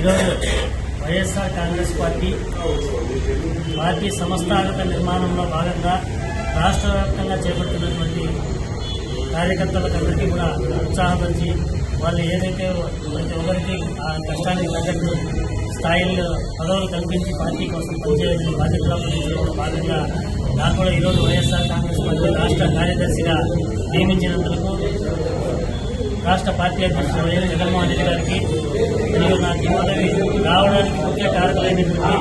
ఈరోజు YSR Congress party party సంస్థాగత నిర్మాణంలో భాగంగా రాష్ట్ర వ్యాప్తంగా చేపడుతున్నటువంటి కార్యకర్తలకందరికీ కూడా ఉత్సాహపరిచి వాళ్ళు ఏదైతే ప్రతి ఒక్కరికి ఆ కష్టానికి తగ్గట్టు స్థాయిల్లో పదవులు కల్పించి పార్టీ కోసం పనిచేయాలని బాధ్యతలో పనిచేయడంలో భాగంగా నాకు కూడా ఈరోజు వైఎస్ఆర్ కాంగ్రెస్ పార్టీ రాష్ట్ర కార్యదర్శిగా నియమించినందుకు రాష్ట్ర పార్టీ అధ్యక్షుడు వైఎస్ జగన్మోహన్ రెడ్డి గారికి మరియు నాకు ఈ పదవి రావడానికి ముఖ్య కారకులైనటువంటి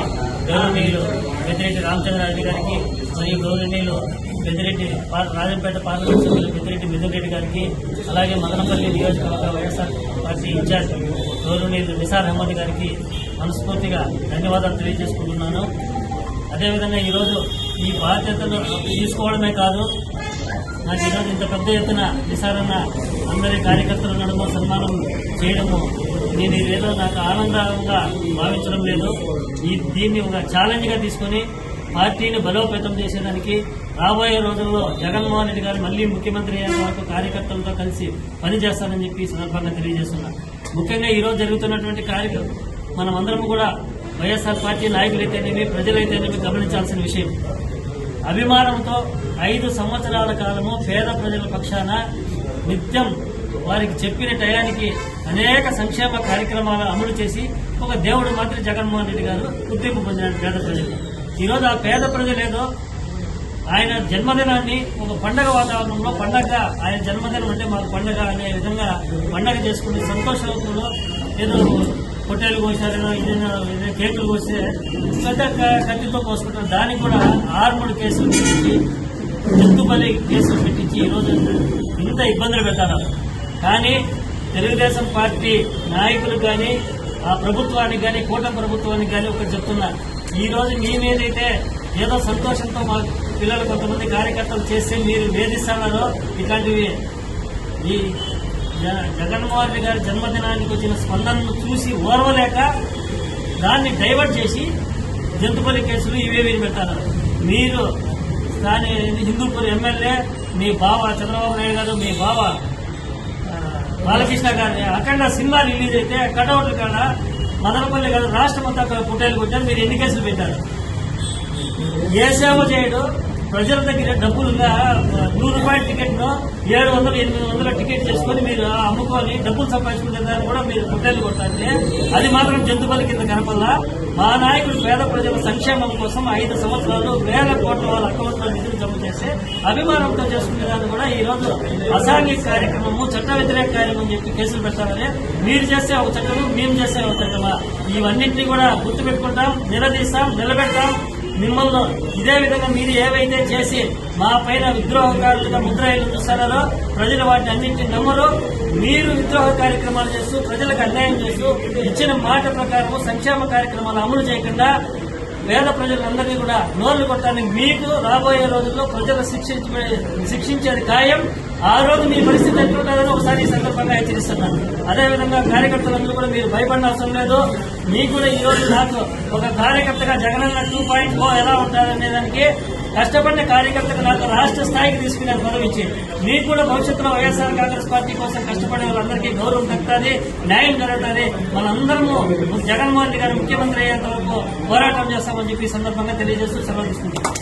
గౌరవనీయులు పెద్దిరెడ్డి రామచంద్రారెడ్డి గారికి మరియు గౌరవనీయులు పెద్దిరెడ్డి రాజంపేట పార్లమెంట్ సభ్యులు పెద్దిరెడ్డి మిథున్ రెడ్డి గారికి అలాగే మదనపల్లి నియోజకవర్గ వైఎస్ఆర్ పార్టీ ఇన్ఛార్జ్ గౌరవనీయులు నిసార్ అహ్మద్ గారికి మనస్ఫూర్తిగా ధన్యవాదాలు తెలియజేసుకుంటున్నాను. అదేవిధంగా ఈరోజు ఈ బాధ్యతలు తీసుకోవడమే కాదు నాకు ఈరోజు ఇంత పెద్ద ఎత్తున నిసారన్న అందరి కార్యకర్తలు నడుమ సన్మానం చేయడము నేను ఇదేదో నాకు ఆనందంగా భావించడం లేదు. ఈ దీన్ని ఒక ఛాలెంజ్గా తీసుకొని పార్టీని బలోపేతం చేసేదానికి రాబోయే రోజుల్లో జగన్మోహన్ రెడ్డి గారు మళ్ళీ ముఖ్యమంత్రి అయ్యేంత వరకు కార్యకర్తలతో కలిసి పనిచేస్తారని చెప్పి సందర్భంగా తెలియజేస్తున్నా. ముఖ్యంగా ఈరోజు జరుగుతున్నటువంటి కార్యక్రమం మనమందరం కూడా వైఎస్ఆర్ పార్టీ నాయకులైతేనేమి ప్రజలైతేనేమి గమనించాల్సిన విషయం. అభిమానంతో ఐదు సంవత్సరాల కాలము పేద ప్రజల పక్షాన నిత్యం వారికి చెప్పిన టయానికి అనేక సంక్షేమ కార్యక్రమాలు అమలు చేసి ఒక దేవుడు మాత్రం జగన్మోహన్ రెడ్డి గారు గుర్తింపు పొందిన పేద ప్రజలు ఈరోజు ఆ పేద ప్రజలేదో ఆయన జన్మదినాన్ని ఒక పండగ వాతావరణంలో పండగ ఆయన జన్మదినం అంటే మాకు పండగ అనే విధంగా పండగ చేసుకునే సంతోషంలో ఏదో పొట్టేలు కోసారనో ఏదైనా ఏదైనా కేకులు కోస్తే పెద్ద క- కత్తితో కోసుకుంటారు. దానికి కూడా ఆర్ముడు కేసులు పెట్టించి జంతుబలి కేసులు పెట్టించి ఈరోజు ఇంత ఇబ్బందులు పెట్టారు కానీ తెలుగుదేశం పార్టీ నాయకులు కానీ ఆ ప్రభుత్వానికి కానీ కూటమి ప్రభుత్వానికి కానీ ఒకటి చెప్తున్నా. ఈరోజు రోజు ఏదో సంతోషంతో మా పిల్లలు కొంతమంది కార్యకర్తలు చేస్తే మీరు వేధిస్తున్నారో ఇట్లాంటివి ఈ జగన్మోహన్ రెడ్డి గారి జన్మదినానికి వచ్చిన స్పందనను చూసి ఓర్వలేక దాన్ని డైవర్ట్ చేసి జంతుపల్లి కేసులు ఇవేవి పెడతారు మీరు కానీ హిందూపూర్ ఎమ్మెల్యే మీ బావ చంద్రబాబు నాయుడు గారు మీ బావ బాలకృష్ణ గారి అఖండ సినిమా రిలీజ్ అయితే కటౌట్ల కాడ మదనపల్లి కాదు రాష్ట్రం అంతా పుట్టేలు కొట్టారు మీరు ఎన్ని కేసులు పెట్టారు? ఏ సేవ చేయడు? ప్రజల దగ్గర డబ్బులుగా నూరు టికెట్ను ఏడు వందలు ఎనిమిది వందల టికెట్ చేసుకుని మీరు అమ్ముకొని డబ్బులు సంపాదించుకునే దాన్ని కూడా మీరు పుట్టేలు కొట్టాలి. అది మాత్రం జంతుబలి కింద కనపల్లా మా నాయకుడు పేద ప్రజల సంక్షేమం కోసం ఐదు సంవత్సరాలు వేల కోట్ల వాళ్ళ అకౌంట్లో నిధులు జమ చేసి అభిమానంతో చేసుకునే దాన్ని కూడా ఈ రోజు అసాంఘిక కార్యక్రమము చట్ట వ్యతిరేక కార్యక్రమం చెప్పి కేసులు పెట్టాలని మీరు చేస్తే ఒక చట్టము మేము చేస్తే ఒక చట్టమా ఇవన్నింటినీ కూడా గుర్తుపెట్టుకుంటాం నిలదీస్తాం నిలబెడతాం. మిమ్మల్ని ఇదే విధంగా మీరు ఏవైతే చేసి మా పైన విద్రోహకారులుగా ముద్రాయిలు చూస్తున్నారో ప్రజలు వాటిని అన్నింటినీ నమ్మరు. మీరు విద్రోహ కార్యక్రమాలు చేస్తూ ప్రజలకు అన్యాయం చేస్తూ ఇచ్చిన మాట ప్రకారం సంక్షేమ కార్యక్రమాలు అమలు చేయకుండా పేద ప్రజలందరినీ కూడా నోళ్ళు కొట్టడానికి మీకు రాబోయే రోజుల్లో ప్రజలు శిక్షించ శిక్షించేది ఖాయం. ఆ రోజు మీ పరిస్థితి ఎట్లుంటుందని ఒకసారి ఈ సందర్భంగా హెచ్చరిస్తున్నాను. అదేవిధంగా కార్యకర్తలందరూ కూడా మీరు భయపడిన అవసరం లేదు. మీకు కూడా ఈ రోజు నాకు ఒక కార్యకర్తగా జగనన్న టూ పాయింట్ ఎలా ఉంటారనే దానికి కష్టపడిన కార్యకర్తగా నాకు రాష్ట్ర స్థాయికి తీసుకునే గౌరవం ఇచ్చి మీకు కూడా భవిష్యత్తులో వైఎస్ఆర్ కాంగ్రెస్ పార్టీ కోసం కష్టపడే వాళ్ళందరికీ గౌరవం దక్కుతుంది న్యాయం జరుగుతుంది. మనందరము జగన్మోహన్ రెడ్డి గారు ముఖ్యమంత్రి అయ్యేంత వరకు పోరాటం చేస్తామని చెప్పి ఈ సందర్భంగా తెలియజేస్తూ సెలవు తీసుకుంటాం